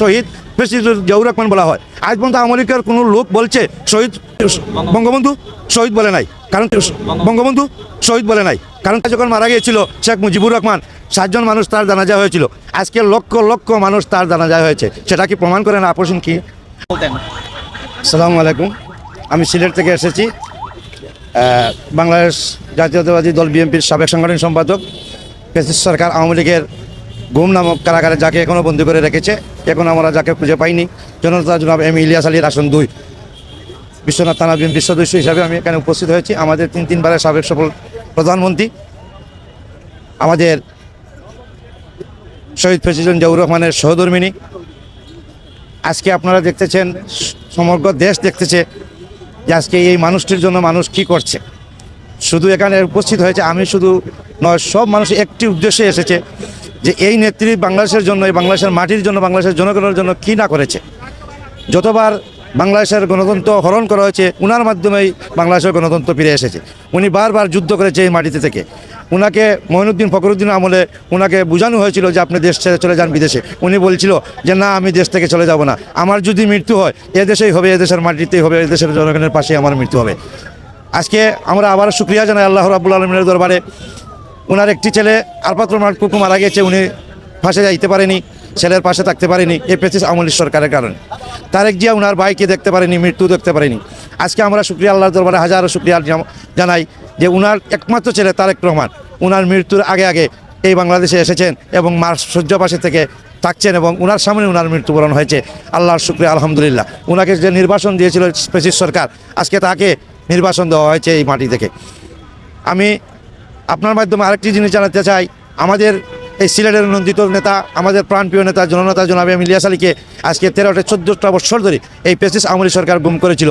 শহীদ president Ziaur Rahman বলা হয়। আজ পর্যন্ত আওয়ামী লীগের কোনো লোক বলছে শহীদ বঙ্গবন্ধু শহীদ বলে নাই। কারণ বঙ্গবন্ধু শহীদ বলে নাই। কারণ যখন মারা গিয়েছিল শেখ মুজিবুর রহমান সাতজন মানুষ তার জানাজা হয়েছিল। আজকে লক্ষ লক্ষ মানুষ তার জানাজা হয়েছে। সেটা কি প্রমাণ করে না আপোষণ কি আসসালামু আলাইকুম। আমি সিলেট থেকে এসেছি। বাংলাদেশ জাতীয়তাবাদী দল বিএনপির সাবেক সাংগঠনিক সম্পাদক। সরকার আওয়ামী লীগের গুম নামক কারাগারে যাকে এখনও বন্দি করে রেখেছে, এখন আমরা যাকে খুঁজে পাইনি। জনতা জনাব এম ইলিয়াস আলীর আসন দুই। বিশ্বনাথ থানা বিএনপির হিসাবে আমি এখানে উপস্থিত হয়েছি। আমাদের তিন তিনবারের সাবেক সফল প্রধানমন্ত্রী, আমাদের শহীদ প্রেসিডেন্ট জিয়াউর রহমানের সহধর্মিনী। আজকে আপনারা দেখতেছেন, সমগ্র দেশ দেখতেছে যে আজকে এই মানুষটির জন্য মানুষ কি করছে। শুধু এখানে উপস্থিত হয়েছে, আমি শুধু নয়, সব মানুষ একটি উদ্দেশ্যে এসেছে যে এই নেত্রী বাংলাদেশের জন্য, এই বাংলাদেশের মাটির জন্য, বাংলাদেশের জনগণের জন্য কী না করেছে? যতবার বাংলাদেশের গণতন্ত্র হরণ করা হয়েছে, উনার মাধ্যমেই বাংলাদেশের গণতন্ত্র ফিরে এসেছে। উনি বারবার যুদ্ধ করেছে এই মাটিতে থেকে। উনাকে মঈনুদ্দিন ফখরুদ্দিন আমলে উনাকে বোঝানো হয়েছিল যে আপনি দেশ ছেড়ে চলে যান বিদেশে। উনি বলছিল যে, না, আমি দেশ থেকে চলে যাব না। আমার যদি মৃত্যু হয় এদেশেই হবে এদেশের মাটিতেই হবে এদেশের জনগণের পাশেই আমার মৃত্যু হবে। আজকে আমরা আবার শুক্রিয়া জানাই আল্লাহ রাবুল আলমিনের দরবারে। ওনার একটি ছেলে আলপাত্র কুকু মারা গেছে উনি ফাঁসে যাইতে পারেনি, ছেলের পাশে থাকতে পারেনি এই পেছিস আমলি সরকারের কারণে। তারেক জিয়া ওনার ভাইকে দেখতে পারেনি, মৃত্যু দেখতে পারেনি। আজকে আমরা শুক্রিয়া আল্লাহর দরবারে হাজারো শুক্রিয়া জাম- জানাই যে উনার একমাত্র ছেলে তারেক রহমান, উনার মৃত্যুর আগে আগে এই বাংলাদেশে এসেছেন এবং মার সূর্য পাশে থেকে থাকছেন এবং উনার সামনে উনার মৃত্যুবরণ হয়েছে। আল্লাহর শুক্রিয়া, আলহামদুলিল্লাহ। উনাকে যে নির্বাসন দিয়েছিল পেছিস সরকার, আজকে তাকে নির্বাসন দেওয়া হয়েছে এই মাটি থেকে। আমি আপনার মাধ্যমে আরেকটি জিনিস জানাতে চাই। আমাদের এই সিলেটের নন্দিত নেতা, আমাদের প্রাণপ্রিয় নেতা, জননেতা জনাবে ইলিয়াস আলীকে আজকে তেরোটা, চোদ্দোটা বছর ধরে এই পেসিস আমলি সরকার গুম করেছিল।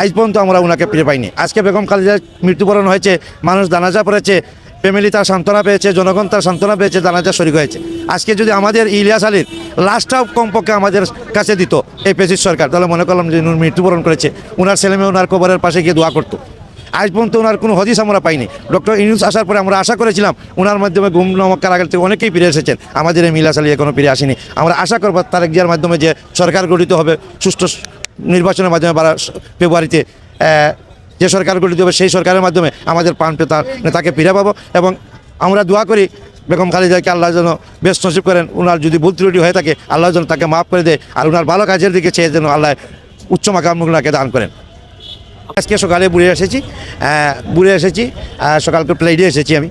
আজ পর্যন্ত আমরা ওনাকে ফিরে পাইনি। আজকে বেগম খালেদার মৃত্যুবরণ হয়েছে, মানুষ দানাজা পড়েছে, ফ্যামিলি তার সান্ত্বনা পেয়েছে, জনগণ তার সান্ত্বনা পেয়েছে দানাজা শরিক হয়েছে। আজকে যদি আমাদের ইলিয়াস আলীর লাস্টটাও কমপক্ষে আমাদের কাছে দিত এই পেসিস সরকার, তাহলে মনে করলাম যে মৃত্যুবরণ করেছে। ওনার ছেলেমেয়ে ওনার কবরের পাশে গিয়ে দোয়া করতো। আজ পর্যন্ত ওনার কোনো হদিস আমরা পাইনি। ডক্টর ইউনুস আসার পরে আমরা আশা করেছিলাম, ওনার মাধ্যমে গুম নামক কারাগার থেকে অনেকেই ফিরে এসেছেন। আমাদের এই মিলাস আলী এখনও ফিরে আসেনি। আমরা আশা করব তারেক জিয়ার মাধ্যমে যে সরকার গঠিত হবে, সুষ্ঠু নির্বাচনের মাধ্যমে বারা ফেব্রুয়ারিতে যে সরকার গঠিত হবে, সেই সরকারের মাধ্যমে আমাদের প্রাণ পেতার নেতাকে ফিরে পাবো এবং আমরা দোয়া করি বেগম খালিদাকে আল্লাহ যেন বেশ নসিব করেন। ওনার যদি ভুল ত্রুটি হয়ে থাকে, আল্লাহ যেন তাকে মাফ করে দেয়। আর ওনার ভালো কাজের দিকে চেয়ে যেন আল্লাহ উচ্চ মাকাম ওনাকে দান করেন। আজকে সকালে বুড়ে এসেছি বুড়ে এসেছি সকালকে প্লাইটে এসেছি আমি।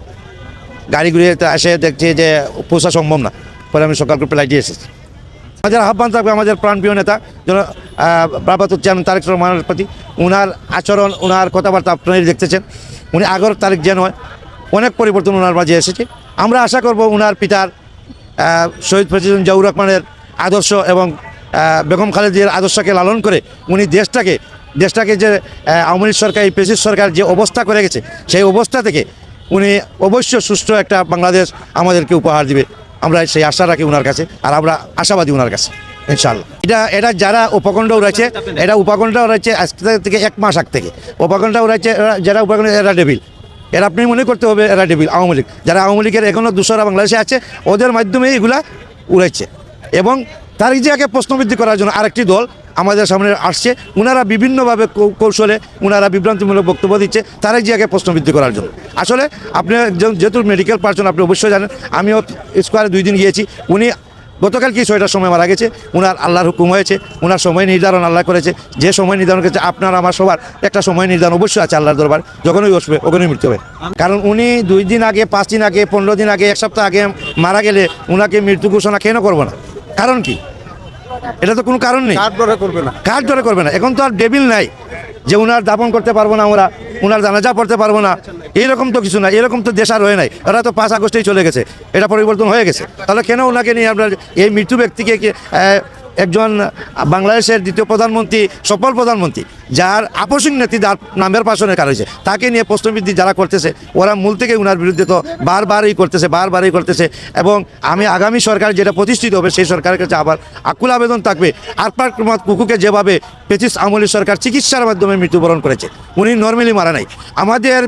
গাড়ি ঘুরে এসে দেখছি যে পোষা সম্ভব না, পরে আমি সকালকে প্লাইটে এসেছি। আমাদের আহ্বান থাকবে আমাদের প্রাণপ্রিয় নেতা, যেন বাবাতুর চান তারেক রহমানের প্রতি ওনার আচরণ ওনার কথাবার্তা আপনারাই দেখতেছেন, উনি আগর তারিখ যেন হয়, অনেক পরিবর্তন ওনার মাঝে এসেছে। আমরা আশা করব ওনার পিতার শহীদ প্রেসিডেন্ট জিয়াউর রহমানের আদর্শ এবং বেগম খালেদিয়ার আদর্শকে লালন করে উনি দেশটাকে দেশটাকে যে আওয়ামী লীগ সরকার, এই প্রেসিড সরকার যে অবস্থা করে গেছে, সেই অবস্থা থেকে উনি অবশ্যই সুষ্ঠু একটা বাংলাদেশ আমাদেরকে উপহার দিবে। আমরা সেই আশা রাখি ওনার কাছে, আর আমরা আশাবাদী ওনার কাছে ইনশাল্লাহ এটা এটা যারা উপকণ্ড উড়াইছে, এটা উপকণ্ড উড়াইছে আজ থেকে এক মাস আগ থেকে। উপকণ্ড উড়াইছে যারা উপকণ্ড, এরা ডেবিল এরা আপনি মনে করতে হবে এরা ডেবিল আওয়ামী লীগ। যারা আওয়ামী লীগের এখনও দুশোরা বাংলাদেশে আছে, ওদের মাধ্যমে এগুলা উড়াইছে। এবং তার জায়গাকে প্রশ্নবৃদ্ধি করার জন্য আরেকটি দল আমাদের সামনে আসছে। ওনারা বিভিন্নভাবে কৌশলে ওনারা বিভ্রান্তিমূলক বক্তব্য দিচ্ছে তারেক জিয়াকে প্রশ্নবৃদ্ধি করার জন্য। আসলে আপনি যেহেতু মেডিকেল পার্সন আপনি অবশ্যই জানেন, আমিও স্কোয়ারে দুই দিন গিয়েছি। উনি গতকাল কি ছয়টার সময় মারা গেছে ওনার আল্লাহর হুকুম হয়েছে ওনার সময় নির্ধারণ আল্লাহ করেছে, যে সময় নির্ধারণ করেছে, আপনার, আমার, সবার একটা সময় নির্ধারণ অবশ্যই আছে আল্লাহর দরবার, যখনই বসবে ওখানেই মৃত্যু হবে। কারণ উনি দুই দিন আগে, পাঁচ দিন আগে, পনেরো দিন আগে, এক সপ্তাহ আগে মারা গেলে ওনাকে মৃত্যু ঘোষণা কেন করব না? কারণ কি? এটা তো কোনো কারণ নেই। কার দরে করবে না? কার ধরে করবে না? এখন তো আর ডেবিল নাই যে উনার দাপন করতে পারব না আমরা উনার জানাজা পড়তে পারব না এরকম তো কিছু না এরকম তো দেশ আর হয়ে নাই। ওরা তো পাঁচ আগস্টেই চলে গেছে এটা পরিবর্তন হয়ে গেছে। তাহলে কেন ওনাকে নিয়ে আপনার এই মৃত্যু ব্যক্তিকে একজন বাংলাদেশের দ্বিতীয় প্রধানমন্ত্রী, সফল প্রধানমন্ত্রী, যার আপসিং নেত্রী যার নামের পাশনের কারণ হয়েছে। তাকে নিয়ে প্রশ্নবৃদ্ধি যারা করতেছে, ওরা মূল থেকে ওনার বিরুদ্ধে তো বারবারই করতেছে বারবারই করতেছে। এবং আমি আগামী সরকার যেটা প্রতিষ্ঠিত হবে, সেই সরকারের কাছে আবার আকুল আবেদন থাকবে। আরপার কুকুকে যেভাবে পেচিস আমলি সরকার চিকিৎসার মাধ্যমে মৃত্যুবরণ করেছে, উনি নর্মালি মারা নাই। আমাদের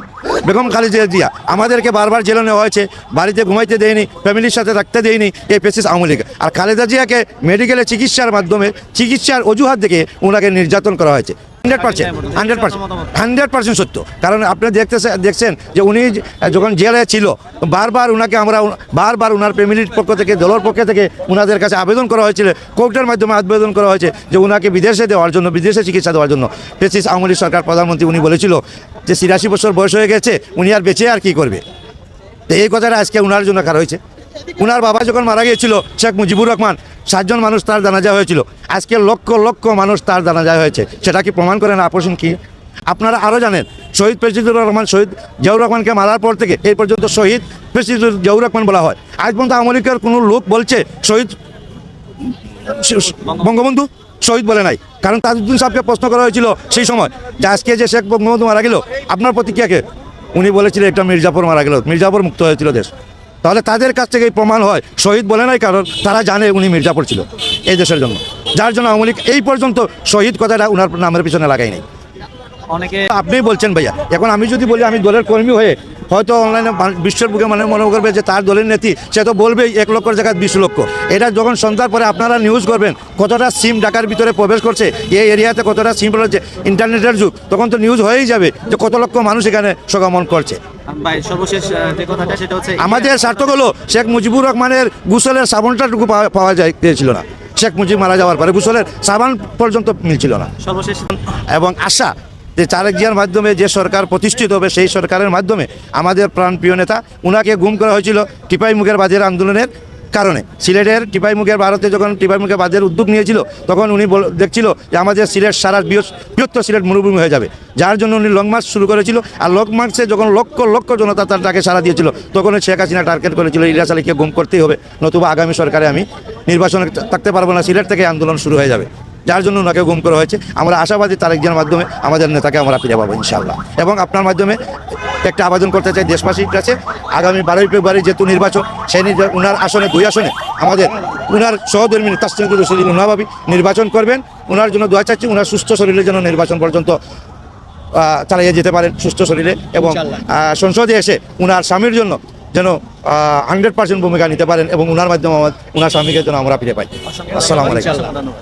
বেগম খালিদা জিয়া, আমাদেরকে বারবার জেলে নেওয়া হয়েছে, বাড়িতে ঘুমাইতে দেয়নি, ফ্যামিলির সাথে থাকতে দেয়নি এই পেচিস আওয়ামী লীগ আর খালেদা জিয়াকে মেডিকেলে চিকিৎসা চিকিৎসার মাধ্যমে চিকিৎসার অজুহাত দেখে ওনাকে নির্যাতন করা হয়েছে। Hundred percent hundred percent hundred percent সত্য। কারণ আপনি দেখতেছে, দেখছেন যে উনি যখন জেলে ছিল, বারবার ওনাকে আমরা বারবার ওনার ফ্যামিলির পক্ষ থেকে, দলের পক্ষ থেকে ওনাদের কাছে আবেদন করা হয়েছিল, কোর্টের মাধ্যমে আবেদন করা হয়েছে যে ওনাকে বিদেশে দেওয়ার জন্য, বিদেশে চিকিৎসা দেওয়ার জন্য। পেসিস আওয়ামী সরকার প্রধানমন্ত্রী উনি বলেছিল যে ছিয়াশি বছর বয়স হয়ে গেছে, উনি আর বেঁচে আর কি করবে? তো এই কথাটা আজকে ওনার জন্য কার হয়েছে। ওনার বাবা যখন মারা গিয়েছিল, শেখ মুজিবুর রহমান, সাতজন মানুষ তার জানাজা হয়েছিল। আজকে লক্ষ লক্ষ মানুষ তার জানাজা হয়েছে। সেটা কি প্রমাণ করেন? আপোষণ কি? আপনারা আরও জানেন, শহীদ প্রেসিডুর রহমান, শহীদ জিয়াউর রহমানকে মারার পর থেকে এই পর্যন্ত শহীদ প্রেসিডেন্ট জিয়াউর রহমান বলা হয়। আজ পর্যন্ত লীগের কোনো লোক বলছে শহীদ, বঙ্গবন্ধু শহীদ বলে নাই। কারণ তাজউদ্দিন সাহেবকে প্রশ্ন করা হয়েছিল সেই সময় যে আজকে যে শেখ বঙ্গবন্ধু মারা গেল, আপনার প্রতিক্রিয়াকে উনি বলেছিলেন, একটা মির্জাপুর মারা গেল, মির্জাপুর মুক্ত হয়েছিল দেশ। তাহলে তাদের কাছ থেকে এই প্রমাণ হয়। শহীদ বলে নাই কারণ তারা জানে উনি মির্জাপুর ছিল এই দেশের জন্য। যার জন্য আওয়ামী লীগ এই পর্যন্ত শহীদ কথাটা উনার নামের পিছনে লাগাই নাই। অনেকে আপনিই বলছেন ভাইয়া এখন আমি যদি বলি আমি দলের কর্মী হয়ে হয়তো অনলাইনে বিশ্বের বুকে মানে মনে করবে যে তার দলের নেত্রী সে তো বলবেই এক লক্ষর জায়গায় বিশ লক্ষ। এটা যখন সন্ধ্যার পরে আপনারা নিউজ করবেন কতটা সিম ঢাকার ভিতরে প্রবেশ করছে এই এরিয়াতে কতটা সিম রয়েছে ইন্টারনেটের যুগ তখন তো নিউজ হয়েই যাবে যে কত লক্ষ মানুষ এখানে সগমন করছে। ভাই সর্বশেষ যে কথাটা সেটা হচ্ছে আমাদের সার্থক হলো শেখ মুজিবুর রহমানের গুসলের সাবনটাটুকু পাওয়া- পাওয়া যায় গিয়েছিল না। শেখ মুজিব মারা যাওয়ার পরে গুসলের সাবান পর্যন্ত মিলছিল না। সর্বশেষ। এবং আশা যে চারেক জিয়ার মাধ্যমে যে সরকার প্রতিষ্ঠিত হবে সেই সরকারের মাধ্যমে আমাদের প্রাণপ্রিয় নেতা উনাকে গুম করা হয়েছিল টিপাই মুখের বাজের আন্দোলনের কারণে। সিলেটের টিপাই মুখের ভারতে যখন টিপাই মুখে বাজের উদ্যোগ নিয়েছিল, তখন উনি দেখছিল যে আমাদের সিলেট সারা বৃহত্তর সিলেট মরুভূমি হয়ে যাবে। যার জন্য উনি লং মার্চ শুরু করেছিল আর লং মার্চে যখন লক্ষ লক্ষ জনতা তার ডাকে সারা দিয়েছিল, তখন শেখ হাসিনা টার্গেট করেছিল, ইলিয়াস আলীকে গুম করতেই হবে, নতুবা আগামী সরকারে আমি নির্বাচনে থাকতে পারব না, সিলেট থেকে আন্দোলন শুরু হয়ে যাবে। যার জন্য ওনাকে গুম করা হয়েছে। আমরা আশাবাদী তারেক জিয়ার মাধ্যমে আমাদের নেতাকে আমরা ফিরে পাবো ইনশাআল্লাহ। এবং আপনার মাধ্যমে একটা আবেদন করতে চাই দেশবাসীর কাছে। আগামী বারোই ফেব্রুয়ারি যেহেতু নির্বাচন সেই উনার আসনে দুই আসনে আমাদের উনার সহধর্মী তাসলিম রশিদিন উনাভাবি নির্বাচন করবেন। ওনার জন্য দোয়া চাচ্ছি উনার সুস্থ শরীরের জন্য নির্বাচন পর্যন্ত চালিয়ে যেতে পারেন সুস্থ শরীরে। এবং সংসদে এসে উনার স্বামীর জন্য যেন হান্ড্রেড পার্সেন্ট ভূমিকা নিতে পারেন এবং উনার মাধ্যমে আমার উনার স্বামীকে যেন আমরা ফিরে পাই। আসসালামু আলাইকুম।